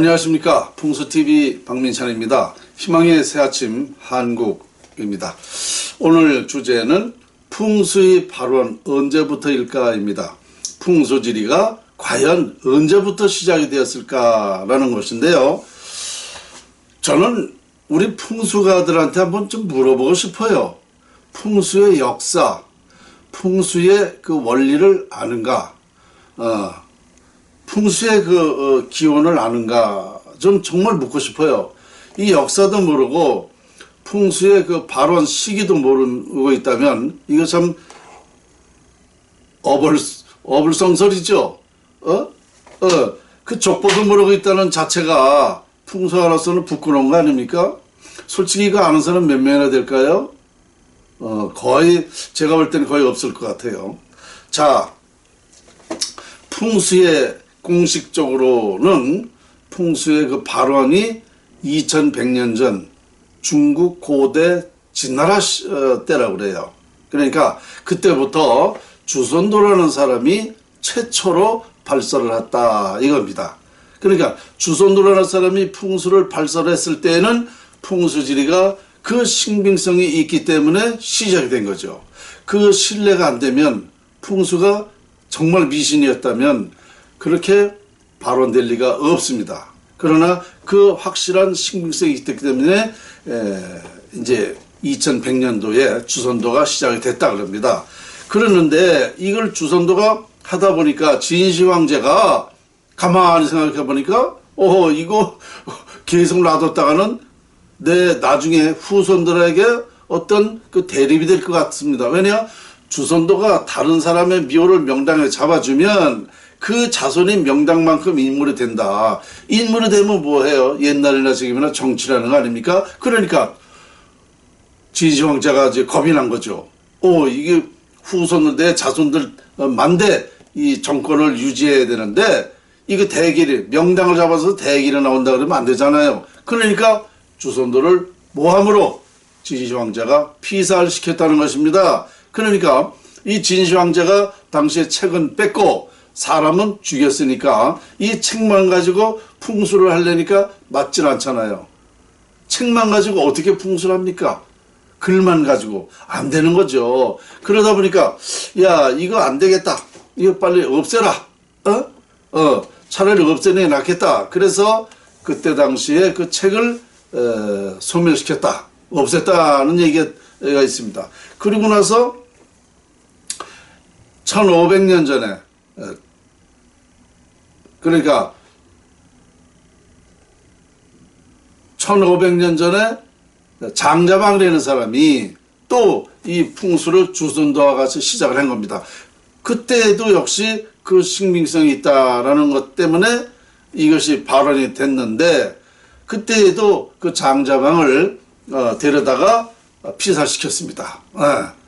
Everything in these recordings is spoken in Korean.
안녕하십니까. 풍수TV 박민찬입니다. 희망의 새아침 한국입니다. 오늘 주제는 풍수의 발원 언제부터일까입니다. 풍수지리가 과연 언제부터 시작이 되었을까라는 것인데요. 저는 우리 풍수가들한테 한번 좀 물어보고 싶어요. 풍수의 역사, 풍수의 그 원리를 아는가? 어, 풍수의 그 어, 기원을 아는가? 좀 정말 묻고 싶어요. 이 역사도 모르고 풍수의 그 발원 시기도 모르고 있다면 이거 참 어불 어불성설이죠. 어? 어. 그 족보도 모르고 있다는 자체가 풍수가로서는 부끄러운 거 아닙니까? 솔직히 이거 아는 사람 몇 명이나 될까요? 어, 거의, 제가 볼 때는 거의 없을 것 같아요. 자, 풍수의 공식적으로는 풍수의 그 발원이 2100년 전 중국 고대 진나라 시- 어, 때라고 그래요. 그러니까 그때부터 주선도라는 사람이 최초로 발설을 했다 이겁니다. 그러니까 주선도라는 사람이 풍수를 발설했을 때에는 풍수지리가 그 신빙성이 있기 때문에 시작이 된 거죠. 그 신뢰가 안 되면 풍수가 정말 미신이었다면 그렇게 발언될 리가 없습니다. 그러나 그 확실한 신빙성이 있기 때문에 에, 이제 2100년도에 주선도가 시작이 됐다 그럽니다. 그러는데 이걸 주선도가 하다 보니까 진시 황제가 가만히 생각해 보니까 어 이거 계속 놔뒀다가는 내 나중에 후손들에게 어떤 그 대립이 될 것 같습니다. 왜냐 주선도가 다른 사람의 묘를 명당에 잡아주면 그 자손이 명당만큼 인물이 된다. 인물이 되면 뭐해요? 옛날이나 지금이나 정치라는 거 아닙니까? 그러니까 진시 황제가 이제 겁이 난 거죠. 오 이게 후손들 내 자손들 어, 만대 이 정권을 유지해야 되는데 이거 대길이 명당을 잡아서 대길이 나온다 그러면 안 되잖아요. 그러니까 주선도를 모함으로 진시 황제가 피사를 시켰다는 것입니다. 그러니까 이 진시 황제가 당시에 책은 뺏고 사람은 죽였으니까 이 책만 가지고 풍수를 하려니까 맞질 않잖아요. 책만 가지고 어떻게 풍수를 합니까? 글만 가지고 안 되는 거죠. 그러다 보니까 야 이거 안 되겠다. 이거 빨리 없애라. 어? 어 차라리 없애는 게 낫겠다. 그래서 그때 당시에 그 책을 에, 소멸시켰다. 없앴다는 얘기가 있습니다. 그리고 나서 1500년 전에 에, 그러니까 1500년 전에 장자방이라는 사람이 또 이 풍수를 주선도와 같이 시작을 한 겁니다. 그때도 역시 그 신빙성이 있다라는 것 때문에 이것이 발언이 됐는데 그때에도 그 장자방을 어, 데려다가 피살시켰습니다. 예.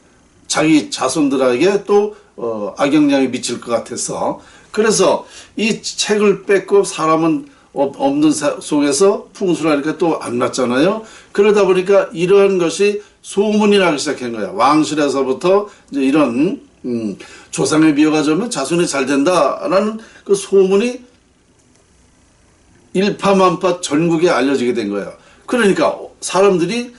자기 자손들에게 또 어, 악영향이 미칠 것 같아서 그래서 이 책을 뺏고 사람은 없- 없는 사- 속에서 풍수라니까 또 안 났잖아요. 그러다 보니까 이러한 것이 소문이 나기 시작한 거야. 왕실에서부터 이제 이런 음, 조상의 비호가 좋으면 자손이 잘 된다라는 그 소문이 일파만파 전국에 알려지게 된 거예요. 그러니까 사람들이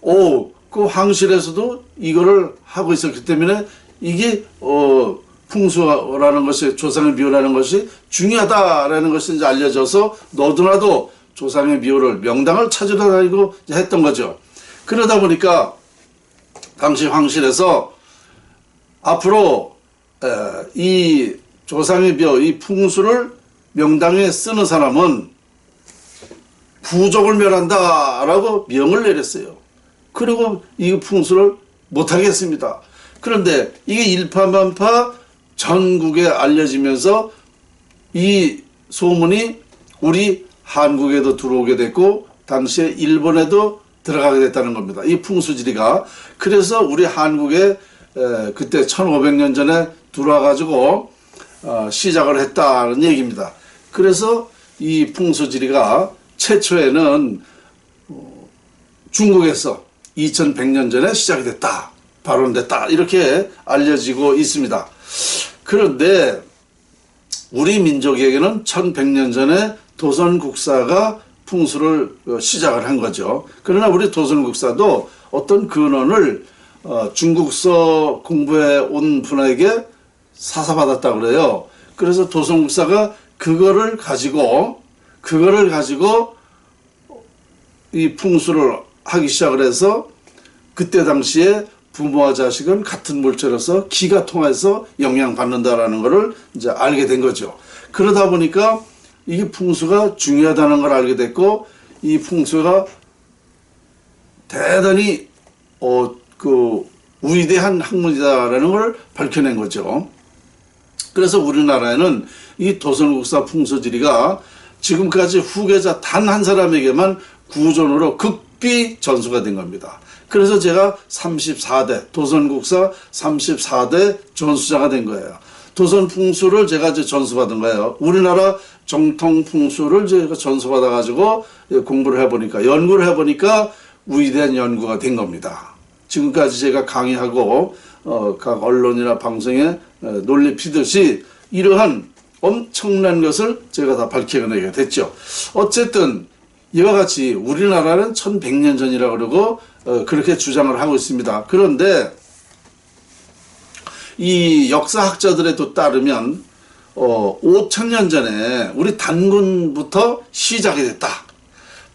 오, 그 황실에서도 이거를 하고 있었기 때문에 이게 어 풍수라는 것이 조상의 미호라는 것이 중요하다라는 것이 이제 알려져서 너도나도 조상의 미호를 명당을 찾으러 다니고 했던 거죠. 그러다 보니까 당시 황실에서 앞으로 에, 이 조상의 묘, 이 풍수를 명당에 쓰는 사람은 부족을 멸한다라고 명을 내렸어요. 그리고 이 풍수를 못하겠습니다. 그런데 이게 일파만파 전국에 알려지면서 이 소문이 우리 한국에도 들어오게 됐고 당시에 일본에도 들어가게 됐다는 겁니다. 이 풍수지리가 그래서 우리 한국에 에, 그때 1500년 전에 들어와가지고 어, 시작을 했다는 얘기입니다. 그래서 이 풍수지리가 최초에는 어, 중국에서 2100년 전에 시작이 됐다. 발원됐다. 이렇게 알려지고 있습니다. 그런데 우리 민족에게는 1100년 전에 도선국사가 풍수를 어, 시작을 한 거죠. 그러나 우리 도선국사도 어떤 근원을 어, 중국서 공부해 온 분에게 사사받았다 그래요. 그래서 도선국사가 그거를 가지고 그거를 가지고 이 풍수를 하기 시작을 해서 그때 당시에 부모와 자식은 같은 물체로서 기가 통해서 영향받는다라는 것을 이제 알게 된 거죠. 그러다 보니까 이게 풍수가 중요하다는 걸 알게 됐고 이 풍수가 대단히 어 그 위대한 학문이다라는 걸 밝혀낸 거죠. 그래서 우리나라에는 이 도선국사 풍수지리가 지금까지 후계자 단 한 사람에게만 구존으로 극 비 전수가 된 겁니다. 그래서 제가 34대 도선국사 34대 전수자가 된 거예요. 도선 풍수를 제가 이제 전수받은 거예요. 우리나라 정통 풍수를 제가 전수받아 가지고 공부를 해보니까 연구를 해보니까 위대한 연구가 된 겁니다. 지금까지 제가 강의하고 어, 각 언론이나 방송에 어, 논리 피듯이 이러한 엄청난 것을 제가 다 밝혀내게 됐죠. 어쨌든 이와 같이 우리나라는 1100년 전이라고 그러고 어, 그렇게 주장을 하고 있습니다. 그런데 이 역사학자들에 또 따르면 어, 5천년 전에 우리 단군부터 시작이 됐다.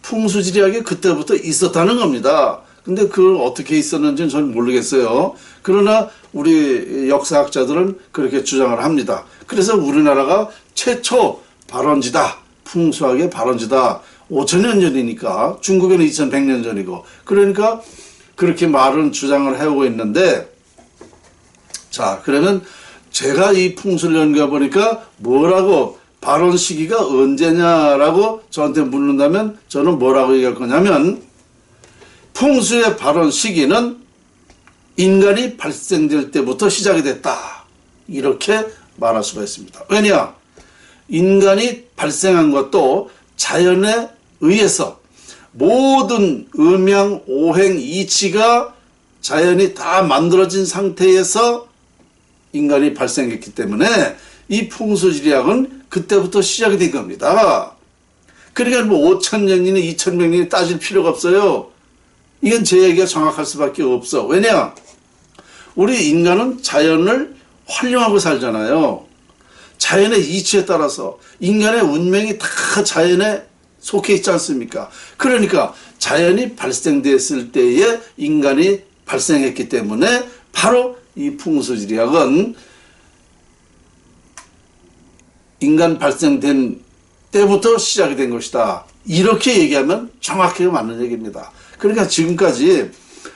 풍수지리학이 그때부터 있었다는 겁니다. 근데 그걸 어떻게 있었는지는 저는 모르겠어요. 그러나 우리 역사학자들은 그렇게 주장을 합니다. 그래서 우리나라가 최초 발원지다. 풍수학의 발원지다. 5천년 전이니까 중국에는 2100년 전이고 그러니까 그렇게 말은 주장을 해오고 있는데 자 그러면 제가 이 풍수를 연구해 보니까 뭐라고 발원 시기가 언제냐라고 저한테 묻는다면 저는 뭐라고 얘기할 거냐면 풍수의 발원 시기는 인간이 발생될 때부터 시작이 됐다. 이렇게 말할 수가 있습니다. 왜냐? 인간이 발생한 것도 자연에 의해서 모든 음양, 오행, 이치가 자연이 다 만들어진 상태에서 인간이 발생했기 때문에 이 풍수지리학은 그때부터 시작이 된 겁니다. 그러니까 뭐 5천 년이니 2천 년이니 따질 필요가 없어요. 이건 제 얘기가 정확할 수밖에 없어. 왜냐? 우리 인간은 자연을 활용하고 살잖아요. 자연의 이치에 따라서 인간의 운명이 다 자연에 속해 있지 않습니까? 그러니까 자연이 발생됐을 때에 인간이 발생했기 때문에 바로 이 풍수지리학은 인간 발생된 때부터 시작이 된 것이다. 이렇게 얘기하면 정확하게 맞는 얘기입니다. 그러니까 지금까지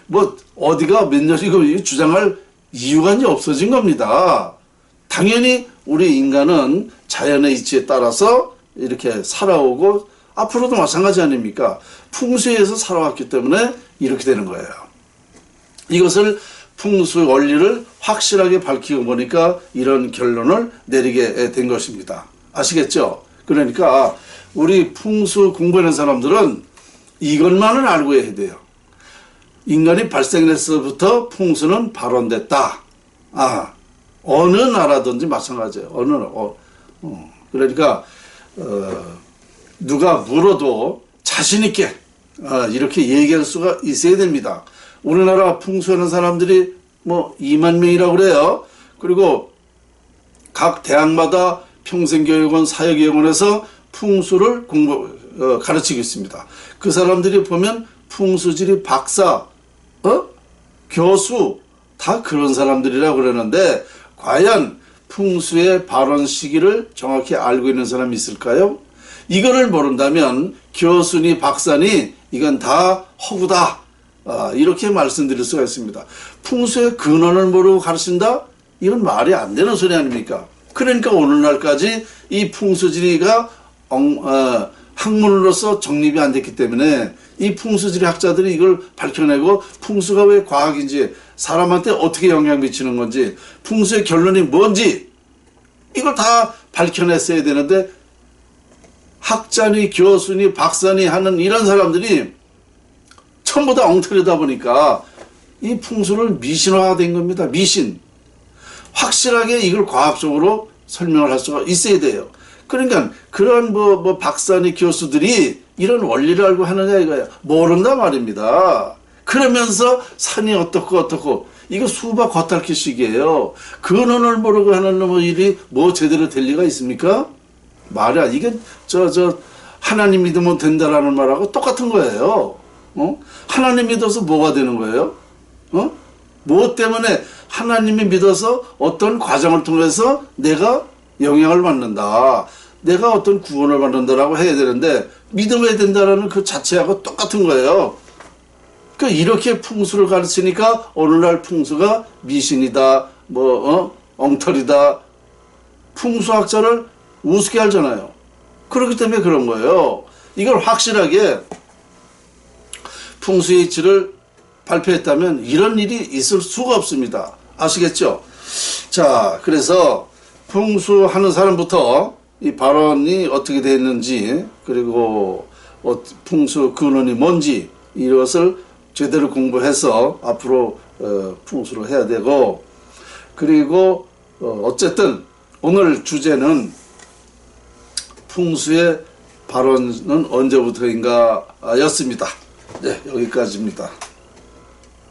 뭐 어디가 몇 년이고 주장할 이유가 이제 없어진 겁니다. 당연히 우리 인간은 자연의 이치에 따라서 이렇게 살아오고 앞으로도 마찬가지 아닙니까? 풍수에서 살아왔기 때문에 이렇게 되는 거예요. 이것을 풍수 원리를 확실하게 밝히고 보니까 이런 결론을 내리게 된 것입니다. 아시겠죠? 그러니까 우리 풍수 공부하는 사람들은 이것만을 알고 해야 돼요. 인간이 발생했서부터 풍수는 발원됐다. 아, 어느 나라든지 마찬가지예요. 어느, 어, 어. 그러니까, 어, 누가 물어도 자신있게, 어, 이렇게 얘기할 수가 있어야 됩니다. 우리나라 풍수하는 사람들이 뭐 2만 명이라고 그래요. 그리고 각 대학마다 평생교육원, 사회교육원에서 풍수를 공부, 어, 가르치고 있습니다. 그 사람들이 보면 풍수지리 박사, 어? 교수, 다 그런 사람들이라고 그러는데, 과연 풍수의 발원 시기를 정확히 알고 있는 사람이 있을까요? 이거를 모른다면 교수니 박사니 이건 다 허구다. 아, 이렇게 말씀드릴 수가 있습니다. 풍수의 근원을 모르고 가르친다? 이건 말이 안 되는 소리 아닙니까? 그러니까 오늘날까지 이 풍수지리가 엉, 어, 학문으로서 정립이 안 됐기 때문에 이 풍수지리 학자들이 이걸 밝혀내고 풍수가 왜 과학인지 사람한테 어떻게 영향 미치는 건지 풍수의 결론이 뭔지 이걸 다 밝혀냈어야 되는데 학자니 교수니 박사니 하는 이런 사람들이 전부 다 엉터리다 보니까 이 풍수를 미신화된 겁니다. 미신. 확실하게 이걸 과학적으로 설명을 할 수가 있어야 돼요. 그러니까 그런 뭐, 뭐 박사니 교수들이 이런 원리를 알고 하느냐 이거야. 모른다 말입니다. 그러면서 산이 어떻고 어떻고 이거 수박 겉핥기식이에요. 근원을 모르고 하는 뭐 일이 뭐 제대로 될 리가 있습니까? 말이 야 이게 저 저 하나님 믿으면 된다라는 말하고 똑같은 거예요. 어? 하나님 믿어서 뭐가 되는 거예요? 어? 무엇 때문에 하나님이 믿어서 어떤 과정을 통해서 내가 영향을 받는다. 내가 어떤 구원을 받는다라고 해야 되는데 믿어야 된다라는 그 자체하고 똑같은 거예요. 그 이렇게 풍수를 가르치니까 오늘날 풍수가 미신이다, 뭐 어? 엉터리다, 풍수학자를 우습게 하잖아요. 그렇기 때문에 그런 거예요. 이걸 확실하게 풍수의 이치를 발표했다면 이런 일이 있을 수가 없습니다. 아시겠죠? 자, 그래서 풍수하는 사람부터 이 발언이 어떻게 됐는지 그리고 어, 풍수 근원이 뭔지 이것을 제대로 공부해서 앞으로 어, 풍수를 해야 되고 그리고 어, 어쨌든 오늘 주제는 풍수의 발언은 언제부터인가 였습니다. 네, 여기까지입니다.